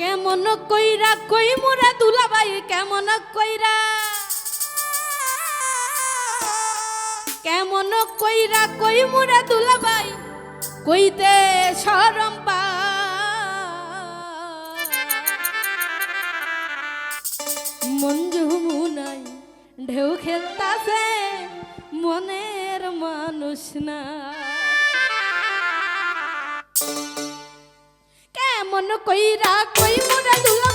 কেমন কইরা কই মোরা দুলাবাই কেমন কইরা? কেমন কইরা কই মোরা দুলাবাই কইতে শরম পা। মঞ্জু মুনাই ঢেউ খেলতাছে, মনের মানুষ না। মন কইরা কই মোরা দুলা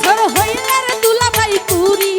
বছর হইলার দুলাভাই পুরী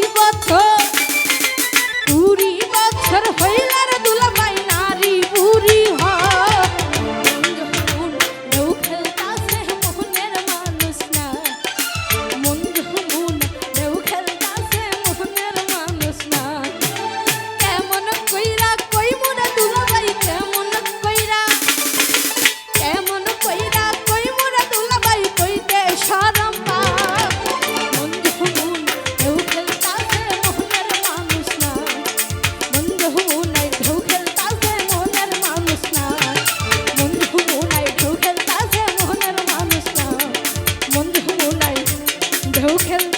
you can